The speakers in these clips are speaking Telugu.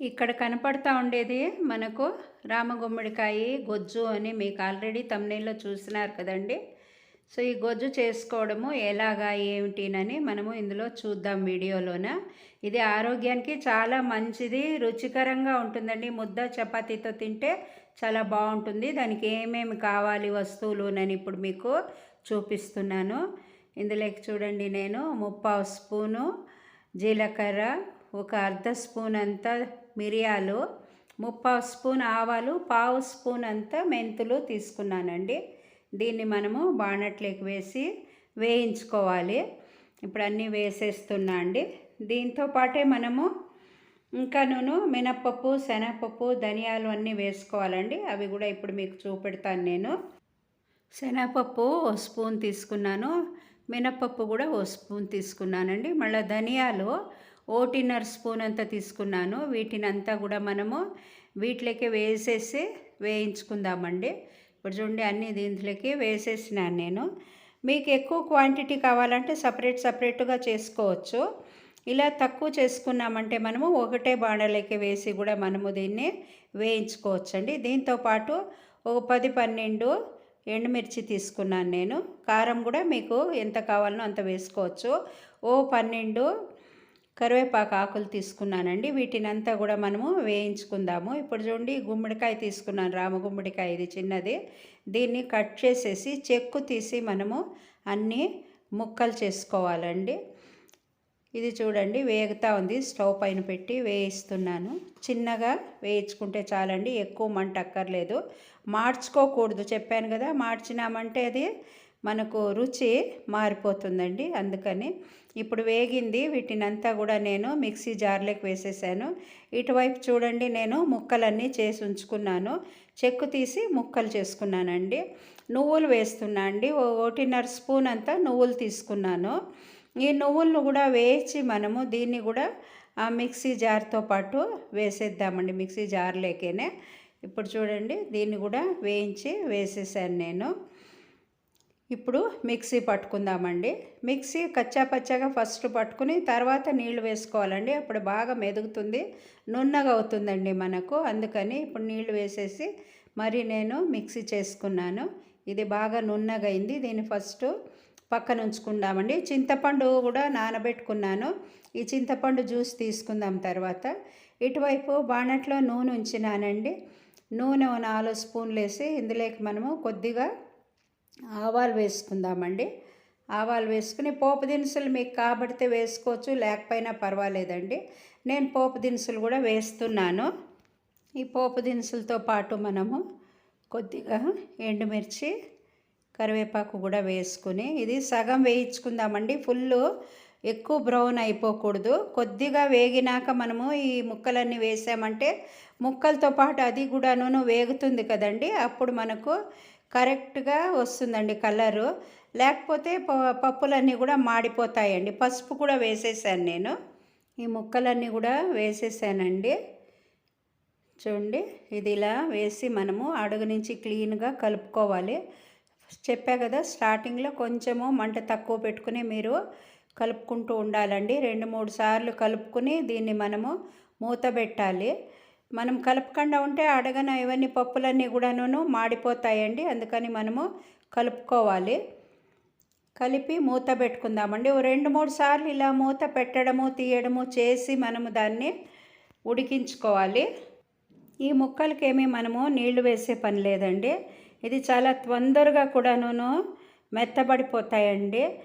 ఇక్కడ కనపడతా ఉండేది మనకు రామగుమ్మడికాయ గొజ్జు అని మీకు ఆల్రెడీ తమ్నేల్లో చూసినారు కదండి. సో ఈ గొజ్జు చేసుకోవడము ఎలాగా ఏమిటినని మనము ఇందులో చూద్దాం వీడియోలోన. ఇది ఆరోగ్యానికి చాలా మంచిది రుచికరంగా ఉంటుందండి. ముద్ద చపాతీతో తింటే చాలా బాగుంటుంది. దానికి ఏమేమి కావాలి వస్తువులు నేను ఇప్పుడు మీకు చూపిస్తున్నాను. ఇందులోకి చూడండి నేను ముప్పావు స్పూను జీలకర్ర ఒక అర్ధ స్పూన్ అంతా మిరియాలు ముప్పావు స్పూన్ ఆవాలు పావు స్పూన్ అంత మెంతులు తీసుకున్నానండి. దీన్ని మనము బాణట్లోకి వేసి వేయించుకోవాలి. ఇప్పుడు అన్నీ వేసేస్తున్నా అండి. దీంతో పాటే మనము ఇంకా నూనె మినప్పప్పు శనగపప్పు ధనియాలు అన్నీ వేసుకోవాలండి. అవి కూడా ఇప్పుడు మీకు చూపెడతాను నేను. శనగపప్పు ఓ స్పూన్ తీసుకున్నాను. మినప్పప్పు కూడా ఓ స్పూన్ తీసుకున్నానండి. మళ్ళీ ధనియాలు ఓటిన్నర స్పూన్ అంతా తీసుకున్నాను. వీటిని అంతా కూడా మనము వీటిలోకి వేసేసి వేయించుకుందామండి. ఇప్పుడు చూడండి అన్ని దీంట్లోకి వేసేసినాను నేను. మీకు ఎక్కువ క్వాంటిటీ కావాలంటే సపరేట్ సపరేట్గా చేసుకోవచ్చు. ఇలా తక్కువ చేసుకున్నామంటే మనము ఒకటే బాణలకి వేసి కూడా మనము దీన్ని వేయించుకోవచ్చండి. దీంతోపాటు ఒక పది పన్నెండు ఎండుమిర్చి తీసుకున్నాను నేను. కారం కూడా మీకు ఎంత కావాలనో అంత వేసుకోవచ్చు. ఓ పన్నెండు కరివేపాకు ఆకులు తీసుకున్నానండి. వీటిని అంతా కూడా మనము వేయించుకుందాము. ఇప్పుడు చూడండి గుమ్మడికాయ తీసుకున్నాను. రామ గుమ్మడికాయ ఇది చిన్నది. దీన్ని కట్ చేసేసి చెక్కు తీసి మనము అన్నీ ముక్కలు చేసుకోవాలండి. ఇది చూడండి వేగుతూ ఉంది. స్టవ్ పైన పెట్టి వేయిస్తున్నాను. చిన్నగా వేయించుకుంటే చాలండి. ఎక్కువ మంట అక్కర్లేదు. మార్చుకోకూడదు. చెప్పాను కదా మార్చినామంటే అది మనకు రుచి మారిపోతుందండి. అందుకని ఇప్పుడు వేగింది. వీటినంతా కూడా నేను మిక్సీ జార్లోకి వేసేసాను. ఇటువైపు చూడండి నేను ముక్కలన్నీ చేసి ఉంచుకున్నాను. చెక్కు తీసి ముక్కలు చేసుకున్నానండి. నువ్వులు వేస్తున్నా అండి. ఒకటిన్నర స్పూన్ అంతా నువ్వులు తీసుకున్నాను. ఈ నువ్వులను కూడా వేయించి మనము దీన్ని కూడా ఆ మిక్సీ జార్తో పాటు వేసేద్దామండి మిక్సీ జార్లోకేనే. ఇప్పుడు చూడండి దీన్ని కూడా వేయించి వేసేసాను నేను. ఇప్పుడు మిక్సీ పట్టుకుందామండి. మిక్సీ కచ్చా పచ్చాగా ఫస్ట్ పట్టుకుని తర్వాత నీళ్ళు వేసుకోవాలండి. అప్పుడు బాగా మెదుగుతుంది. నున్నగా అవుతుందండి మనకు. అందుకని ఇప్పుడు నీళ్ళు వేసేసి మరి నేను మిక్సీ చేసుకున్నాను. ఇది బాగా నున్నగా అయింది. దీన్ని ఫస్ట్ పక్కన ఉంచుకుందామండి. చింతపండు కూడా నానబెట్టుకున్నాను. ఈ చింతపండు జ్యూస్ తీసుకుందాం తర్వాత. ఇటువైపు బాణట్లో నూనె ఉంచినానండి. నూనె నాలుగు స్పూన్లు వేసి ఇందులోకి మనము కొద్దిగా ఆవాలు వేసుకుందామండి. ఆవాలు వేసుకుని పోపు దినుసులు మీకు కాబడితే వేసుకోవచ్చు లేకపోయినా పర్వాలేదండి. నేను పోపు దినుసులు కూడా వేస్తున్నాను. ఈ పోపు దినుసులతో పాటు మనము కొద్దిగా ఎండుమిర్చి కరివేపాకు కూడా వేసుకుని ఇది సగం వేయించుకుందామండి. ఫుల్ ఎక్కువ బ్రౌన్ అయిపోకూడదు. కొద్దిగా వేగినాక మనము ఈ ముక్కలన్నీ వేసామంటే ముక్కలతో పాటు అది కూడాను వేగుతుంది కదండి. అప్పుడు మనకు కరెక్ట్గా వస్తుందండి కలరు. లేకపోతే పప్పులన్నీ కూడా మాడిపోతాయండి. పసుపు కూడా వేసేసాను నేను. ఈ ముక్కలన్నీ కూడా వేసేసానండి. చూడండి ఇది ఇలా వేసి మనము అడుగు నుంచి క్లీన్గా కలుపుకోవాలి. చెప్పా కదా స్టార్టింగ్లో కొంచెము మంట తక్కువ పెట్టుకుని మీరు కలుపుకుంటూ ఉండాలండి. రెండు మూడు సార్లు కలుపుకుని దీన్ని మనము మూత పెట్టాలి. మనం కలపకుండా ఉంటే అడగన ఇవన్నీ పప్పులన్నీ కూడాను మాడిపోతాయండి. అందుకని మనము కలుపుకోవాలి. కలిపి మూత పెట్టుకుందామండి. ఓ రెండు మూడు సార్లు ఇలా మూత పెట్టడము తీయడము చేసి మనము దాన్ని ఉడికించుకోవాలి. ఈ ముక్కలకేమీ మనము నీళ్ళు వేసే పని లేదండి. ఇది చాలా తొందరగా కూడాను మెత్తబడిపోతాయండి.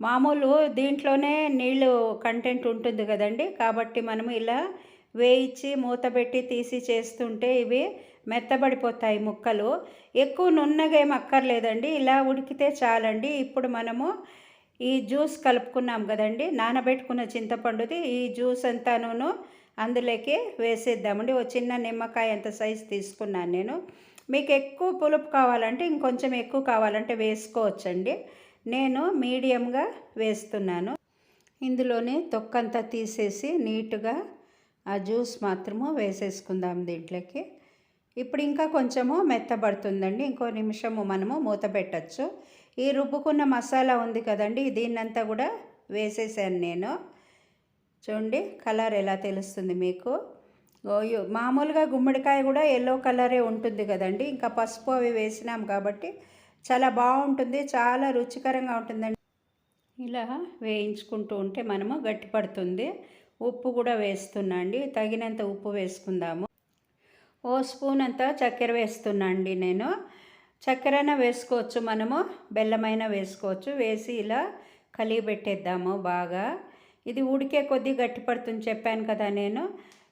మామూలు దీంట్లోనే నీళ్ళు కంటెంట్ ఉంటుంది కదండి. కాబట్టి మనము ఇలా వేయించి మూతబెట్టి తీసి చేస్తుంటే ఇవి మెత్తబడిపోతాయి ముక్కలు. ఎక్కువ నున్నగా ఏం అక్కర్లేదండి. ఇలా ఉడికితే చాలండి. ఇప్పుడు మనము ఈ జ్యూస్ కలుపుకున్నాం కదండి. నానబెట్టుకున్న చింతపండుది ఈ జ్యూస్ అంతాను అందులోకి వేసేద్దామండి. ఓ చిన్న నిమ్మకాయ అంత సైజు తీసుకున్నాను నేను. మీకు ఎక్కువ పులుపు కావాలంటే ఇంకొంచెం ఎక్కువ కావాలంటే వేసుకోవచ్చండి. నేను మీడియంగా వేస్తున్నాను. ఇందులోనే తొక్కంతా తీసేసి నీట్గా ఆ జ్యూస్ మాత్రము వేసేసుకుందాం దీంట్లోకి. ఇప్పుడు ఇంకా కొంచెము మెత్తబడుతుందండి. ఇంకో నిమిషము మనము మూత పెట్టచ్చు. ఈ రుబ్బుకున్న మసాలా ఉంది కదండి దీన్నంతా కూడా వేసేసాను నేను. చూడండి కలర్ ఎలా తెలుస్తుంది మీకు? ఓయో మామూలుగా గుమ్మడికాయ కూడా ఎల్లో కలరే ఉంటుంది కదండి. ఇంకా పసుపు అవి వేసినాం కాబట్టి చాలా బాగుంటుంది చాలా రుచికరంగా ఉంటుందండి. ఇలా వేయించుకుంటూ ఉంటే మనము గట్టిపడుతుంది. ఉప్పు కూడా వేస్తున్నా అండి. తగినంత ఉప్పు వేసుకుందాము. ఓ స్పూన్ అంతా చక్కెర వేస్తున్నా అండి నేను. చక్కెరైనా వేసుకోవచ్చు మనము బెల్లమైనా వేసుకోవచ్చు. వేసి ఇలా కలిగి పెట్టేద్దాము బాగా. ఇది ఉడికే కొద్దీ గట్టిపడుతుంది చెప్పాను కదా నేను.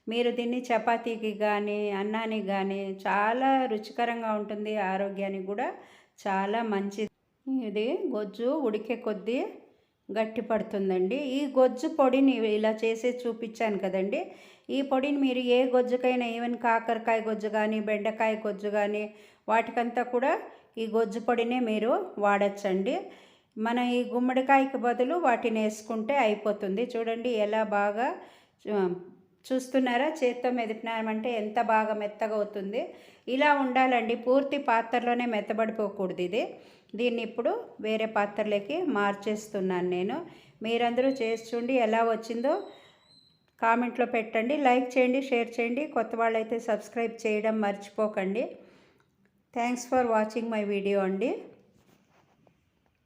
మీరు దీన్ని చపాతీకి కానీ అన్నానికి కానీ చాలా రుచికరంగా ఉంటుంది. ఆరోగ్యానికి కూడా చాలా మంచిది. ఇది గొజ్జు ఉడికే కొద్దీ గట్టి పడుతుందండి. ఈ గొజ్జు పొడిని ఇలా చేసి చూపించాను కదండి. ఈ పొడిని మీరు ఏ గొజ్జుకైనా ఈవెన్ కాకరకాయ గొజ్జు కానీ బెండకాయ గొజ్జు కానీ వాటికంతా కూడా ఈ గొజ్జు పొడినే మీరు వాడచ్చండి. మన ఈ గుమ్మడికాయకి బదులు వాటిని వేసుకుంటే అయిపోతుంది. చూడండి ఎలా బాగా చూస్తున్నారా? చేత్తో మెదిపినామంటే ఎంత బాగా మెత్తగా అవుతుంది. ఇలా ఉండాలండి. పూర్తి పాత్రలోనే మెత్తబడిపోకూడదు ఇది. దీన్ని ఇప్పుడు వేరే పాత్రలోకి మార్చేస్తున్నాను నేను. మీరందరూ చేసి చూడండి ఎలా వచ్చిందో. కామెంట్లో పెట్టండి. లైక్ చేయండి షేర్ చేయండి. కొత్త వాళ్ళైతే సబ్స్క్రైబ్ చేయడం మర్చిపోకండి. Thanks for watching my video అండి.